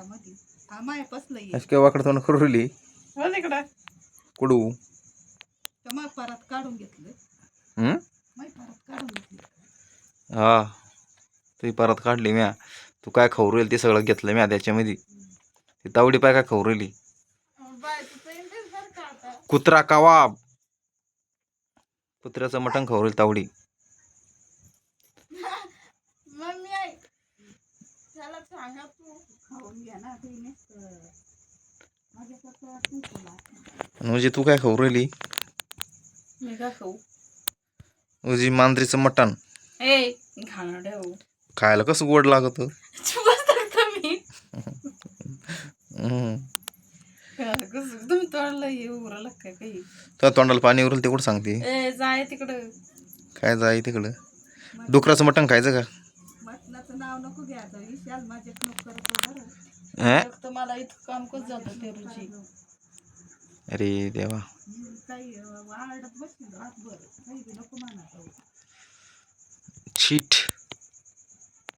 हातामध्ये. हा माय पसलं ये अशी काय वाकड तोंड करू राहिली? हो तिकडं कुडू. तर मग परत काढून घेतलं हम्म? मग परत काढून घेतलं हा. तुही परत काढली म्या. तू काय खाऊ राहील ते सगळं घेतलं म्या त्याच्यामध्ये. ती तावडी पाय काय खाऊ राहिली? बाय तुझं इंटरेस्ट बरं का आता कुत्रा कवाब कुत्र्याचं मटण खाऊ राहील तावडी. सांगा तू खाऊन घ्या ना तुला. म्हणजे तू काय खाऊ राहिली? मी का खाऊ? उजी मांजरीचं मटण. ए ठेवू खायला कसं गोड लागत? बस का मी. हम्म. कसं? तुम्ही तोडलं हे उरलं काय काही? तुझ्या तोंडाला पाणी उरल तेवढं सांगते. ए जाय तिकडं. काय जाई तिकडं? डुकराचं मटण खायचं का? नाव नको घ्यायचं विशाल माझ्या नको करत बरं. अं? एक तर मला इथं काम कसं जातं ते रुची अरे देवा. काही अं, आरडत बसली रातभर काही बी नको छीट.